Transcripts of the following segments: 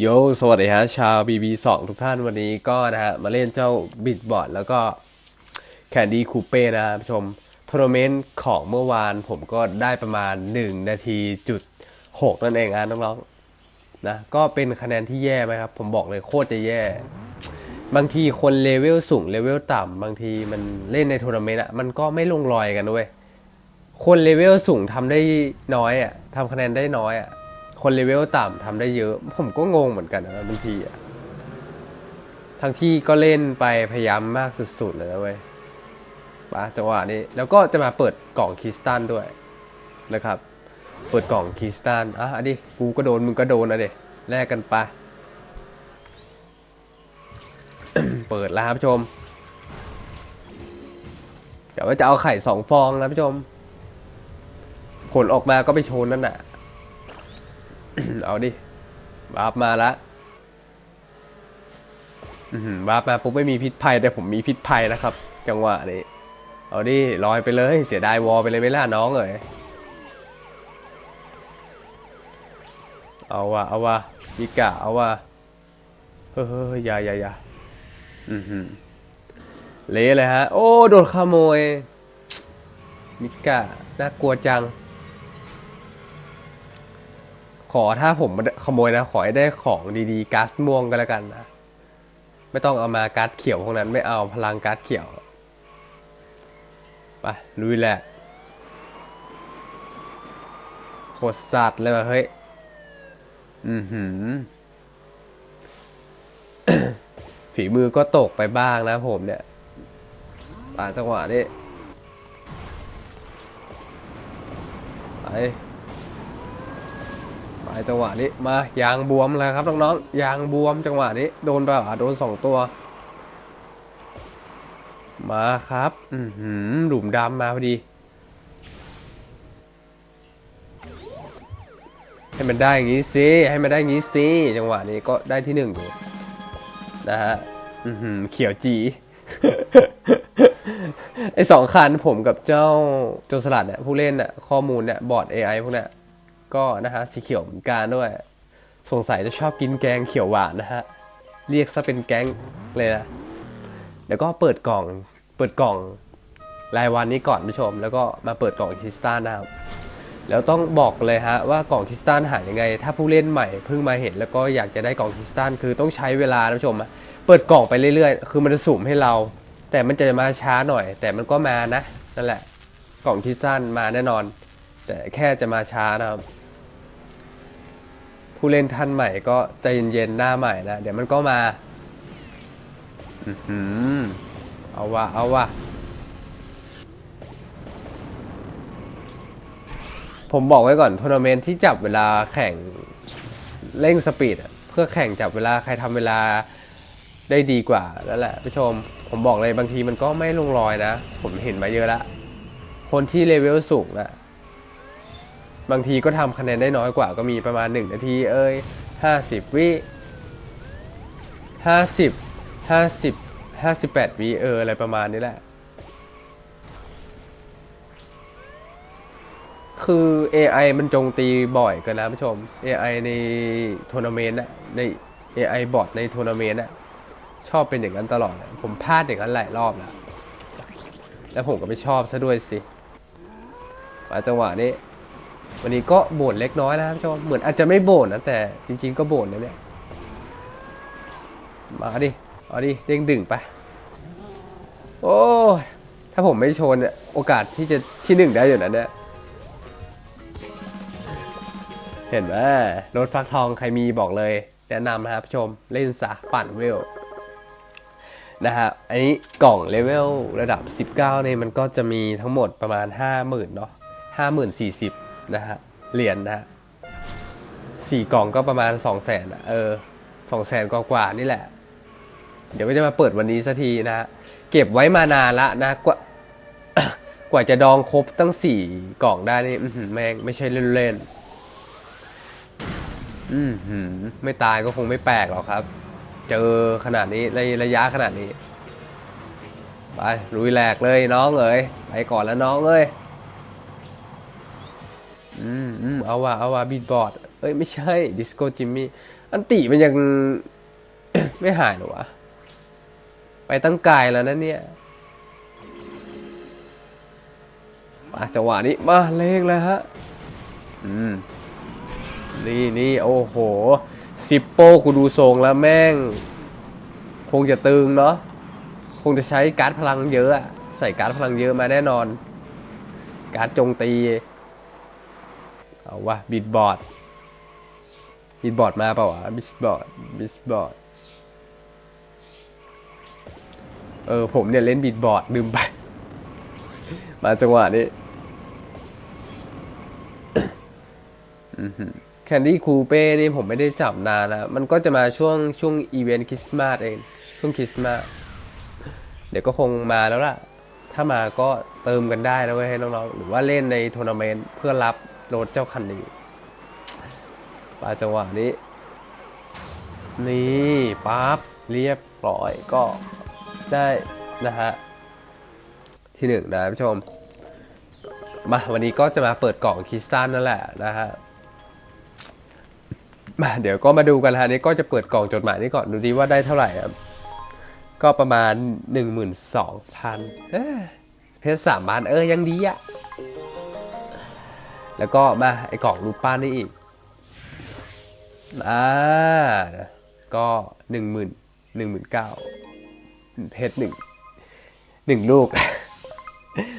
โย สวัสดีฮะ ชาว BB2 ทุกท่านวันนี้ก็นะฮะ มาเล่นเจ้าบิดบอร์ดแล้วก็แคนดี้คูเป้นะครับชมทัวร์นาเมนต์ของเมื่อวานผมก็ได้ประมาณ 1 นาทีจุด 6 นั่นเองนะน้องๆนะ ก็เป็นคะแนนที่แย่ไหมครับ ผมบอกเลยโคตรจะแย่ บางทีคนเลเวลสูง เลเวลต่ำ บางทีมันเล่นในทัวร์นาเมนต์อะ มันก็ไม่ลงรอยกันด้วย คนเลเวลสูงทำได้น้อยอะทำคะแนนได้น้อยอะ คนเลเวลต่ำทำได้เยอะ ผมก็งงเหมือนกันนะบางทีอะทั้งที่ก็เล่นไปพยายามมากสุดๆเลยนะเว้ยปะจังหวะนี้แล้วก็จะมาเปิดกล่องคริสตัลด้วยนะครับ เปิดกล่องคริสตัลอะอันนี้กูก็โดนมึงก็โดนนะเด็แลกกันไปเปิดแล้วครับผู้ชมเดี๋ยวว่าจะเอาไข่สองฟองนะผู้ชม ผลออกมาก็ไปโชนนั่นน่ะ เอาดิบาร์บมาละอื้อหือบาร์บมาปุ๊บไม่มีพิษภัยแต่ผมมีพิษภัยนะครับ จังหวะนี้ เอาดิลอยไปเลย เสียดายวอลไปเลยไม่ล่ะน้องเอ๋ยเอาวะเอาวะมิกะเอาวะเฮ้ยยเฮ้ยอย่าอย่าอย่าอือหือเละเลยฮะ โอ้ โดนขโมย มิกะน่ากลัวจัง ขอถ้าผมขโมยนะ ขอให้ได้ของดีๆก๊าซม่วงก็แล้วกันนะ ไม่ต้องเอามาก๊าซเขียวพวกนั้นไม่เอาพลังก๊าซเขียวไปลุยแหละโคตรสัตว์เลยว่ะเฮ้ย อือหือ ฝีมือก็ตกไปบ้างนะผมเนี่ยป่าจังหวะนี้ไป ไปจังหวะนี้มายางบวมแล้วครับน้องๆยางบวมจังหวะนี้โดนไปอะโดนสองตัว มาครับ อือหือหลุมดำมาพอดี ให้มันได้อย่างนี้สิให้มันได้อย่างนี้สิจังหวะนี้ก็ได้ที่หนึ่งอยู่นะฮะอือหือเขียวจีไอสองคันผมกับเจ้าโจรสลัดเนี่ยผู้เล่นเนี่ยข้อมูลเนี่ยบอร์ด AI พวกเนี้ย ก็นะฮะสีเขียวเหมือนกันด้วย สงสัยจะชอบกินแกงเขียวหวานนะฮะ เรียกซะเป็นแกงเลยนะ เดี๋ยวก็เปิดกล่อง เปิดกล่องรายวันนี้ก่อนผู้ชม แล้วก็มาเปิดกล่องคริสตัลนะครับแล้วต้องบอกเลยฮะว่ากล่องคริสตัลหายังไง ถ้าผู้เล่นใหม่เพิ่งมาเห็นแล้วก็อยากจะได้กล่องคริสตัลคือต้องใช้เวลานะผู้ชม เปิดกล่องไปเรื่อยๆ คือมันจะสุ่มให้เรา แต่มันจะมาช้าหน่อย แต่มันก็มานะนั่นแหละ กล่องคริสตัลมาแน่นอน แต่แค่จะมาช้านะครับ ผู้เล่นท่านใหม่ก็ใจเย็นๆหน้าใหม่นะ เดี๋ยวมันก็มาอือเอาวะเอาวะผมบอกไว้ก่อนทัวร์นาเมนต์ที่จับเวลาแข่งเร่งสปีดเพื่อแข่งจับเวลาใครทำเวลาได้ดีกว่าแล้วแหละผู้ชม ผมบอกเลยบางทีมันก็ไม่ลงรอยนะ ผมเห็นมาเยอะละ คนที่เลเวลสูงนะ บางทีก็ทำคะแนนได้น้อยกว่าก็มีประมาณ 1 นาทีเอ้ย50 วิ 50 50 58 วิเอออะไรประมาณนี้แหละ คือ AI มันจงตีบ่อยเกันนะผู้ชม AI ในทัวร์นาเมนต์อะใน AI บอทในทัวร์นาเมนต์อะชอบเป็นอย่างนั้นตลอด ผมพลาดอย่างนั้นหลายรอบแล้ว แล้วผมก็ไม่ชอบซะด้วยสิ มาจังหวะนี้ วันนี้ก็บ่นเล็กน้อยนะครับผู้ชมเหมือนอาจจะไม่บ่นนะแต่จริง ๆ ก็บ่นนะเนี่ยมาดิเอาดิเด้งดึงไปโอ้ถ้าผมไม่ชนเนี่ยโอกาสที่จะที่หนึ่งได้อยู่นะเนี่ยเห็นไหมรถฟักทองใครมีบอกเลย แนะนำนะครับชมเล่นซะปั่นเวลนะฮะอันนี้กล่องเลเวลระดับ 19เนี่ยมันก็จะมีทั้งหมดประมาณ 50,000เนาะ50,000 40 นะฮะ เหรียญนะฮะสี่กล่องก็ประมาณ2 0 0แสนเออสองแสนกว่านี่แหละ เดี๋ยวก็จะมาเปิดวันนี้สักทีนะฮะ เก็บไว้มานานละนะกว่ากว่าจะดองครบตั้งสี่กล่องได้นี่แม่งไม่ใช่เล่นๆอือหือไม่ตายก็คงไม่แปลกหรอกครับ เจอขนาดนี้ในระยะขนาดนี้ ไปลุยแหลกเลยน้องเอ๋ยไปก่อนแล้วน้องเอ้ย อืมอืมเอาว่ะเอาว่ะบีทบอร์ดเอ้ยไม่ใช่ดิสโก้จิมมี่อันติมันยัง ไม่หายหรอวะ ไปตั้งไกลแล้วนะเนี่ยมาจังหวะนี้มาเลงเลยฮะ อืม นี่นี่โอ้โหซิปโป้กูดูทรงแล้วแม่ง คงจะตึงเนาะคงจะใช้การ์ดพลังเยอะอะใส่การ์ดพลังเยอะมาแน่นอน การ์ดจงตี เอาวะบิดบอร์ดบิดบอร์ดมาเปล่าวะบิดบอร์ดบิดบอร์ดเออผมเนี่ยเล่นบิดบอร์ดลืมไป มาจังหวะนี้แคนดี้คูเป้นี่ผมไม่ได้จับนานแล้ว มันก็จะมาช่วงช่วงอีเวนต์คริสต์มาสเอง ช่วงคริสต์มาส เดี๋ยวก็คงมาแล้วล่ะ ถ้ามาก็เติมกันได้นะเว้ยให้น้องๆ หรือว่าเล่นในทัวร์นาเมนต์เพื่อรับ รถเจ้าคันนี้ปาจังหวะนี้ นี่ปั๊บเรียบร้อยก็ได้นะฮะ ที่หนึ่งนะผู้ชม มาวันนี้ก็จะมาเปิดกล่องคริสตัลนั่นแหละนะฮะมาเดี๋ยวก็มาดูกันฮะนี่ก็จะเปิดกล่องจดหมายนี้ก่อนดูดีว่าได้เท่าไหร่ครับก็ประมาณ 12,000เอ้ยเพชรสามบานเออยังดีอะ แล้วก็มาไอ้กล่องรูปปั้นนี่อีก อ่า ก็หนึ่งหมื่นหนึ่งหมื่นเก้าเพชรหนึ่งหนึ่งลูก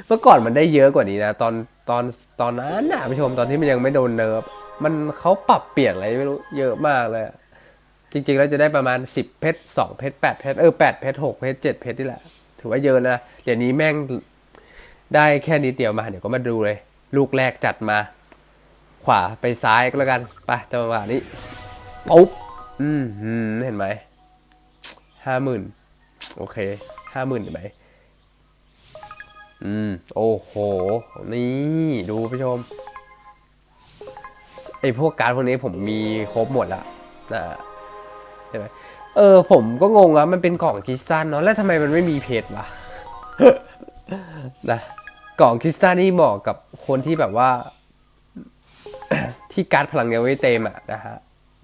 เมื่อก่อนมันได้เยอะกว่านี้นะ ตอนตอนตอนนั้นนะผู้ชมตอนที่มันยังไม่โดนเนิร์ฟมันเขาปรับเปลี่ยนอะไรไม่รู้เยอะมากเลย จริงๆแล้วจะได้ประมาณ 10 เพชร2เพชร8เพชรเออ8เพชร6เพชร7เพชรนี่แหละ ถือว่าเยอะนะ เดี๋ยวนี้แม่งได้แค่นิดเดียวมา เดี๋ยวก็มาดูเลย ลูกแรกจัดมา ขวาไปซ้ายก็แล้วกันไปจังหวะนี้ปุ๊บอืมหืมเห็นไหมห้าหมื่นโอเคห้าหมื่นเห็นไหมอืม โอ้โห นี่ดูผู้ชมไอพวกการดพวกนี้ผมมีครบหมดละนะใช่ไหมเออ ผมก็งงอะมันเป็นกล่องคริสตัลเนาะแล้วทำไมมันไม่มีเพจวะนะ กล่องคริสตัลนี่เหมาะกับคนที่แบบว่า ที่การ์ดพลังยังไม่เต็มอะนะฮะ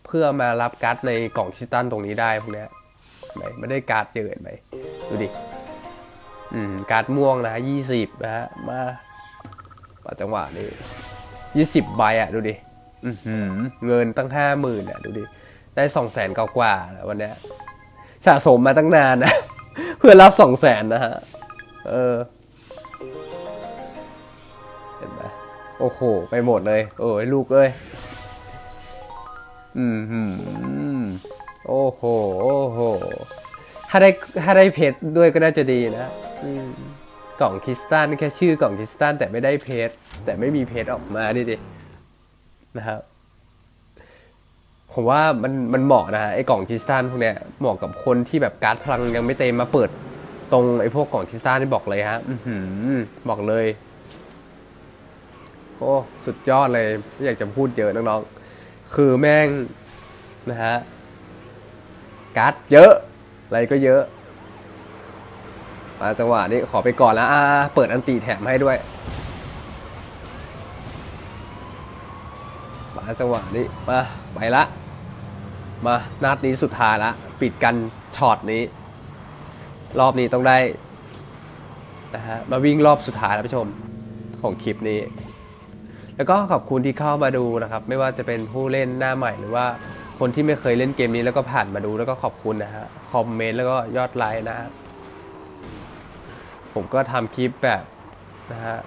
เพื่อมารับการ์ดในกล่องคริสตัลตรงนี้ได้พวกเนี้ยไมไม่ได้การ์ดเยอะเห็นไหมดูดิอืมการ์ดม่วงนะยี่สิบนะฮะมามาจังหวะนี้ยี่สิบใบอะดูดิอือหือเงินตั้งห้าหมื่นอะดูดิได้สองแสนกว่าๆแล้ววันเนี้ยสะสมมาตั้งนานนะ เพื่อรับสองแสนนะฮะ เออ โอ้โห ไปหมดเลย โอ้ยลูกเอ้ย อืมหืมโอ้โห โอ้โห ถ้าได้ถ้าได้เพชรด้วยก็น่าจะดีนะกล่องคริสตัลแค่ชื่อกล่องคริสตัลแต่ไม่ได้เพชรแต่ไม่มีเพชรออกมาดิดินะครับผมว่ามันมันเหมาะนะไอ้กล่องคริสตัลพวกเนี้ยเหมาะกับคนที่แบบการ์ดพลังยังไม่เต็มมาเปิด ตรงไอ้พวกกล่องคริสตัลนี่บอกเลยฮะอืบอกเลย โอ้สุดยอดเลยไม่อยากจะพูดเยอะน้องๆ คือแม่งนะฮะการ์ดเยอะ อะไรก็เยอะ มาจังหวะนี้ขอไปก่อนแล้วอ่าเปิดอันตีแถมให้ด้วย มาจังหวะนี้มาไปละมานัดนี้สุดท้ายละ ปิดกันช็อตนี้ รอบนี้ต้องได้นะฮะมาวิ่งรอบสุดท้ายแล้วผู้ชมของคลิปนี้ แล้วก็ขอบคุณที่เข้ามาดูนะครับ ไม่ว่าจะเป็นผู้เล่นหน้าใหม่หรือว่าคนที่ไม่เคยเล่นเกมนี้แล้วก็ผ่านมาดูแล้วก็ขอบคุณนะฮะคอมเมนต์แล้วก็ยอดไลค์นะฮะผมก็ทำคลิปแบบนะฮะ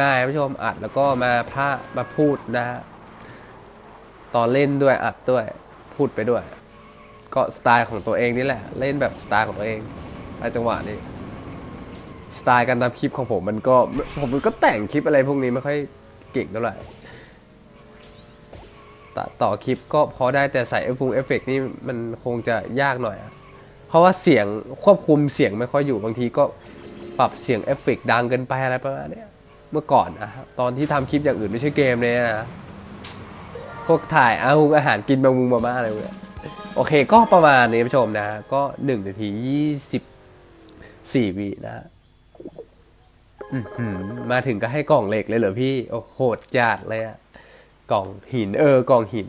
ง่ายๆผู้ชมอัดแล้วก็มาพามาพูดนะฮะตอนเล่นด้วยอัดด้วยพูดไปด้วย ก็สไตล์ของตัวเองนี่แหละ เล่นแบบสไตล์ของตัวเองในจังหวะนี้สไตล์การทำคลิปของผมมันก็ผมก็แต่งคลิปอะไรพวกนี้ไม่ค่อย เก่งเท่าไหร่ต่อต่อคลิปก็พอได้แต่ใส่เอฟฟงเอฟเฟกนี่มันคงจะยากหน่อยอะเพราะว่าเสียงควบคุมเสียงไม่ค่อยอยู่บางทีก็ปรับเสียงเอฟเฟกดังเกินไปอะไรประมาณนี้เมื่อก่อนนะครับตอนที่ทำคลิปอย่างอื่นไม่ใช่เกมเนี่ยนะพวกถ่ายเอาอาหารกินบางมุมมาม่าอะไรพวกเนี้ยโอเคก็ประมาณนี้ผู้ชมนะ ก็หนึ่งนาทียี่สิบสี่วินะฮะ มาถึงก็ให้กล่องเหล็กเลยเหรอพี่ โอ้โหดจัดเลยอะกล่องหินเออกล่องหิน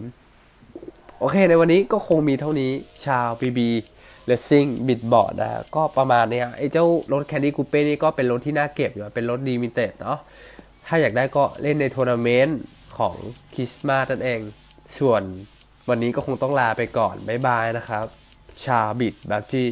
โอเค ในวันนี้ก็คงมีเท่านี้ชาว BB Racing b i t b o a r d นะฮะก็ประมาณเนี้ยไอ้เจ้ารถ Candy Coupe นี่ก็เป็นรถที่น่าเก็บอยู่เป็นรถดีมิเต็ดเนาะถ้าอยากได้ก็เล่นในทัวร์นาเมนต์ของคริสต์มาสนั่นเอง ส่วนวันนี้ก็คงต้องลาไปก่อน บ๊ายบายนะครับ ชาวบิดบักจี้